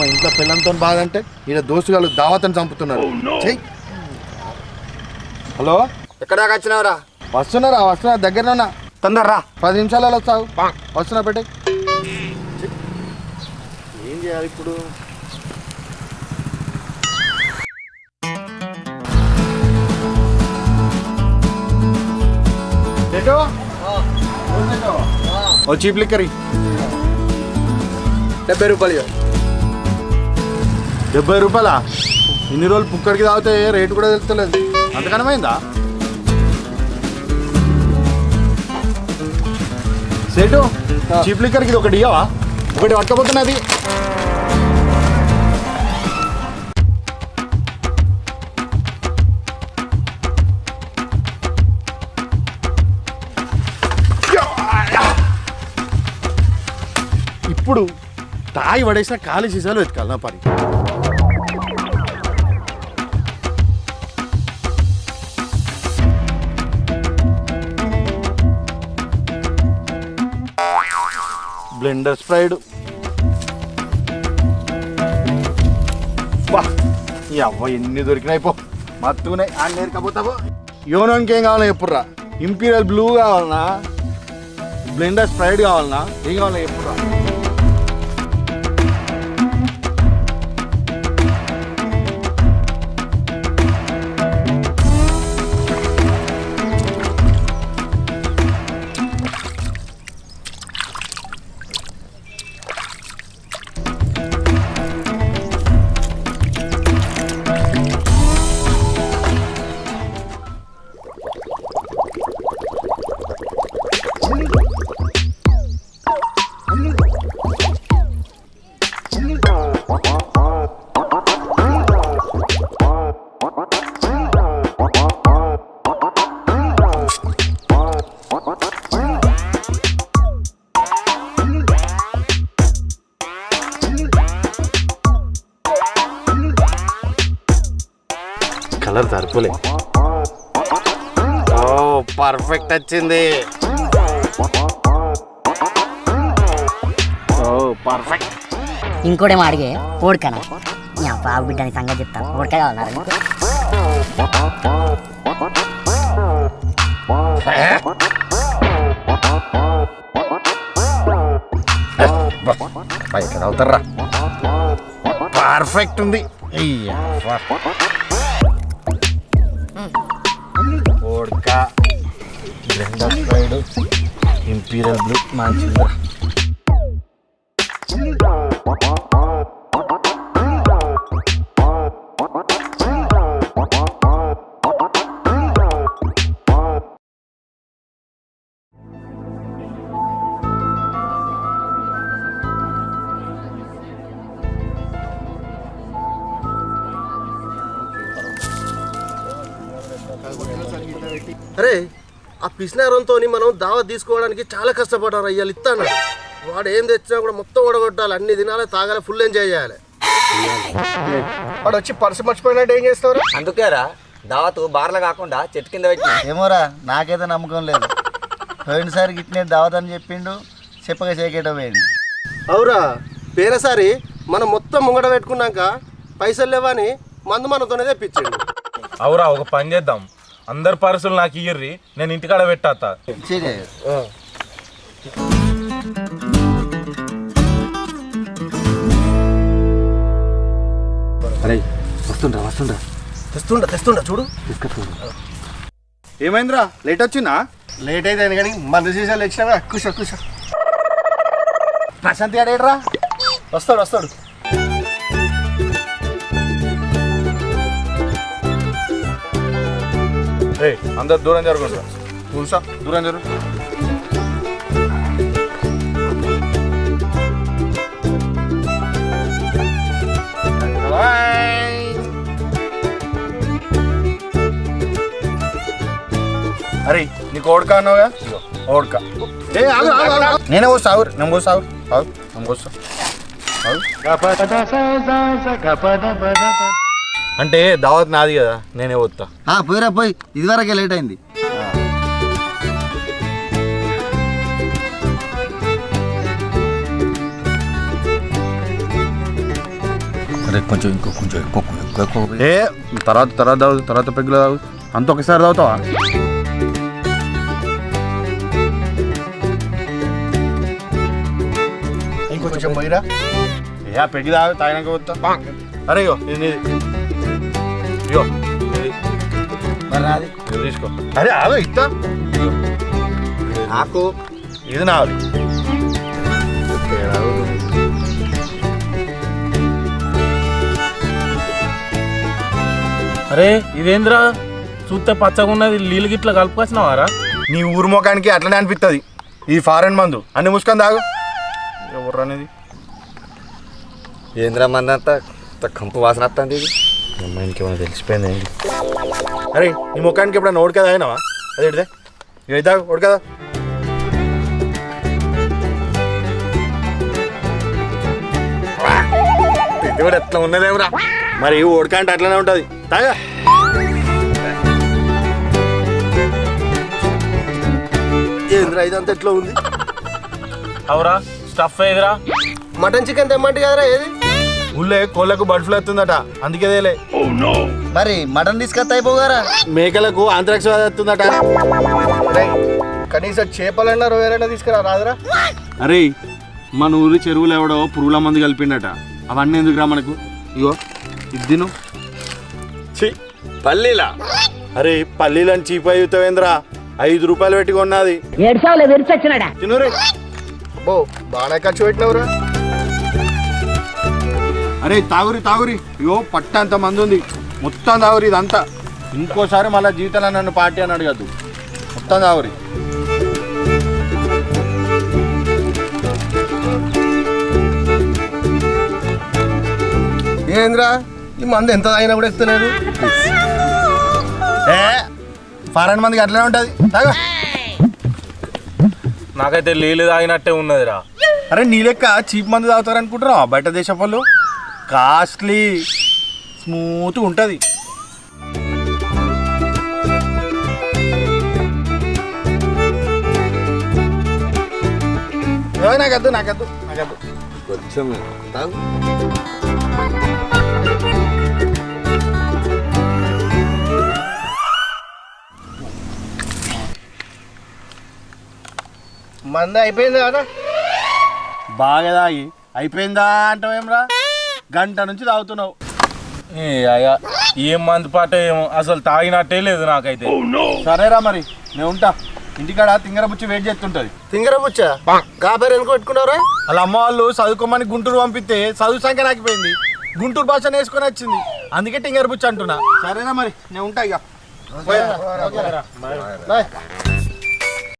మా ఇంట్లో పిల్లలతో బాధ అంటే ఈడ దోస్తుగాళ్ళు దావతని చంపుతున్నారు. చెయ్యి హలో? ఎక్కడ దాకా వచ్చినావురా వస్తున్నారా వస్తున్నా దగ్గరనే ఉన్నా తొందరరా. పది నిమిషాలలో వస్తావు. వస్తున్నా పెట్టే. ఏం చేయాలి ఇప్పుడు? చీప్ లిక్కరి డెబ్బై రూపాయలు. డెబ్బై రూపాయలా? ఇన్ని రోజులు పుక్కడికి తాగితే రేటు కూడా తెలుస్తలేదు. అంతకనమైందా? సేటు చీప్ లిక్కర్కి ఇది ఒకటి ఇయ్యవా? ఒకటి పట్టకపోతున్నది. ఇప్పుడు తాయి పడేసిన ఖాళీ సీసాలు వెతకాలి నా పని. బ్లెండర్ స్ప్రైడ్ ఈ అవ్వ ఎన్ని దొరికినాయి పో. మత్తుకున్నాయి ఆ నేర్కపోతావు యోనో ఏం కావాలో చెప్పుర్రా. ఇంపీరియల్ బ్లూ కావాలనా బ్లెండర్ స్ప్రైడ్ కావాలనా ఏం కావాలో చెప్పుర్రా. కలర్ సరిపోలే ఓ పర్ఫెక్ట్ వచ్చింది ఓ పర్ఫెక్ట్ ఇంకోటేమో అడిగే ఓడికనా నా బాబు బిడ్డని సంగతి చెప్తాను ఓడిక కావాలన్నారు బయట అవుతారా పర్ఫెక్ట్ ఉంది అయ్యా vodka Blender of Imperial Blue మంచిగా అరే ఆ పిసినారంతో మనం దావత్ తీసుకోవడానికి చాలా కష్టపడ్డారు అయ్యాలి ఇస్తాను వాడు ఏం తెచ్చినా కూడా మొత్తం ఓడగొట్టాలి అన్ని దినాలే తాగాలి ఫుల్ ఎంజాయ్ చేయాలి. వాడు వచ్చి పర్సు మర్చిపోయినట్టు ఏం చేస్తారు అందుకేరా దావత్ బార్లు కాకుండా చెట్టు కింద పెట్టి ఏమోరా నాకైతే నమ్మకం లేదు. పోయినసారి గిట్నే దావత్ అని చెప్పిండు చెప్పగా చేకేట పోయింది అవురా పేరసారి మనం మొత్తం ముంగట పెట్టుకున్నాక పైసలు లేవని మందు మనతోనే తెప్పించండి. అవురా ఒక పని చేద్దాం. అందరు పర్సులు నాకు ఇయ్యర్రి నేను ఇంటికాడ పెట్టాత. అరే వస్తుండ్రా వస్తుండ్రా. తెస్తుండ తెస్తుండ చూడు. ఏమైందిరా? లేట్ వచ్చిందా? లేట్ అయితే కానీ మన సీసాలు ఇచ్చినా కూర్చో కూర్చో. ప్రశాంత్ గారేట్రా వస్తాడు వస్తాడు. అందరు దూరం జరగండి. కూర్చో దూరం జరుగు అరే నీకు ఓడక అన్నావుగా? ఓడక. నేనే పోస్తా ఆగు నేను పోస్తా ఆగు ఆగు నేను పోస్తా. ఆగు. అంటే దావత్ నాది కదా నేనే పోతా ఆ, పోయిరా పోయి. ఇదివరకే లేట్ అయింది. అరే కొంచెం ఇంకో కొంచెం ఎక్కువ ఎక్కువ ఎక్కువ ఏ తర్వాత తర్వాత తాగు తర్వాత పెగ్గులో తాగు అంత ఒకసారి తాగుతావా ఇంకొంచెం పోయిరా. ఏ ఆ పెగ్గు తాగు తాగినాక పోతా అరే ఇగో ఇది నీది. ఇగో ఇది. మరి నాది ఇది తీసుకో అరే ఆగో ఇస్తా ఇగో. నాకు ఇది నాది అరే ఇదేంద్రా? చూస్తే పచ్చగా ఉన్నది నీళ్ళు గిట్ల కలుపుకొచ్చినావారా? నీ ఊరు ముఖానికి అట్లనే అనిపిస్తుంది ఇది ఫారెన్ మందు. అన్ని మూసుకొని తాగు. ఎవరు అనేది ఏంద్రా మంది అంతా కంపు వాసన వస్తుంది ఇది. అమ్మాయి ఇంకేమైనా తెలిసిపోయింది అరే నీ ముఖానికి ఎప్పుడైనా ఓడి కదా అయినావా? అదే ఇడితే ఇక ఇద్దా ఓడి కదా ఇది కూడా ఎట్లా ఉన్నదేమరా? మరి ఓడిక అంటే అట్లనే ఉంటుంది. తాగా. ఏంద్రా ఇదంతా ఎట్లా ఉంది? అవురా స్టఫ్ ఏదిరా? మటన్ చికెన్ తెమ్మంటే కదరా ఏది? ఊళ్ళో కోళ్ళకు బర్డ్ ఫ్లూ వస్తుందట. అందుకే తేలే. మరి మటన్ తీసుకొస్తా అయిపోగారా? మేకలకు ఆంధ్రాక్ష వస్తుందట. కనీసం చేపలన్నా రొయ్యలన్నా తీసుకురా రాదురా. అరే మన ఊరి చెరువులు ఎవడో పురుగుల మందు కలిపిండట. అవన్నీ ఎందుకురా మనకు? ఇగో ఇది ఛీ పల్లీలా? అరే పల్లీలని చీప్ అవుతావేంద్రా ఐదు రూపాయలు పెట్టి కొన్నది. ఏడ్చావులే విరిచొచ్చినాడా తినురే అబ్బో బాగానే ఖర్చు పెట్టినవురా. అరే తాగురి తాగురి. ఇగో పట్టంత మంది ఉంది. మొత్తం తాగురి ఇదంతా. ఇంకోసారి మళ్ళీ జీవితంలో నన్ను పార్టీ అని అడగద్దు. మొత్తం తాగురి. ఏంద్రా? ఈ మంది ఎంత తాగినా కూడా ఎత్తలేదు. ఏ ఫారెన్ మందికి అట్లనే ఉంటుంది. తాగు. నాకైతే నీళ్ళు తాగినట్టే ఉన్నదిరా. అరే నీ లెక్క చీప్ మంది తాగుతారు అనుకుంటున్నావా బయట దేశం వాళ్ళు? కాస్ట్లీ స్మూత్ ఉంటుంది. నాకద్దు నాకద్దు నాకద్దు. కొంచెం తాగు. మంది అయిపోయింది కదా? బాగా తాగి. అయిపోయిందా అంటావేమ్రా గంట నుంచి తాగుతున్నావు. ఏ అయ్యా ఏం మంది పాట ఏమో అసలు తాగినట్టే లేదు నాకైతే. సరేరా మరి నేను ఉంటా. ఇంటికాడ తింగర బుచ్చి వెయిట్ చేస్తుంటది తింగర ఎందుకు పెట్టుకున్నావురా? వాళ్ళ అమ్మ వాళ్ళు చదువుకోమని గుంటూరు పంపిస్తే చదువు సంఖ్య నాకిపోయింది గుంటూరు భాష నేర్చుకొని వచ్చింది. అందుకే టింగర్ బుచ్చి అంటున్నా. సరేనా మరి నేను ఉంటా ఇక. బాయ్.